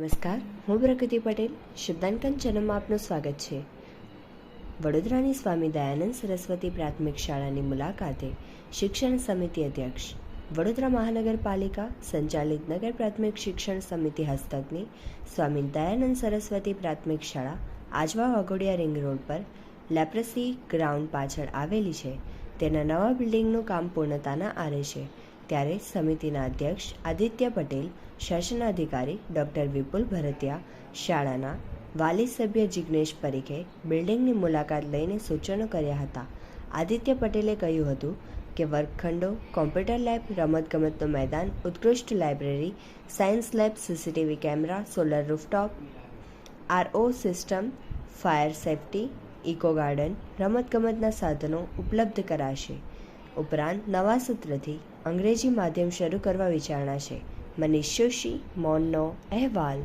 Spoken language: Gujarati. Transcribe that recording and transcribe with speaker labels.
Speaker 1: નમસ્કાર, હું પ્રકૃતિ પટેલ શબ્દાંકન ચેનલમાં આપનું સ્વાગત છે. વડોદરાની સ્વામી દયાનંદ સરસ્વતી પ્રાથમિક શાળાની મુલાકાતે શિક્ષણ સમિતિ અધ્યક્ષ, વડોદરા મહાનગરપાલિકા સંચાલિત નગર પ્રાથમિક શિક્ષણ સમિતિ હસ્તકની સ્વામી દયાનંદ સરસ્વતી પ્રાથમિક શાળા આજવા વાઘોડિયા રિંગ રોડ પર લેપ્રસી ગ્રાઉન્ડ પાછળ આવેલી છે. તેના નવા બિલ્ડિંગનું કામ પૂર્ણતાના આરે છે. ત્યારે સમિતિના અધ્યક્ષ આદિત્ય પટેલ, શાસનાધિકારી ડૉક્ટર વિપુલ ભરતિયા, શાળાના વાલી સભ્ય જિગ્નેશ પરીખે બિલ્ડિંગની મુલાકાત લઈને સૂચનો કર્યા હતા. આદિત્ય પટેલે કહ્યું હતું કે વર્ગખંડો, કોમ્પ્યુટર લેબ, રમતગમતનું મેદાન, ઉત્કૃષ્ટ library, science lab, CCTV camera, solar rooftop, RO system, fire safety, eco garden, રમતગમતના સાધનો ઉપલબ્ધ કરાશે. ઉપરાંત નવા સત્રથી અંગ્રેજી માધ્યમ શરૂ કરવા વિચારણા છે. મનીષ જોશી મૌનનો અહેવાલ.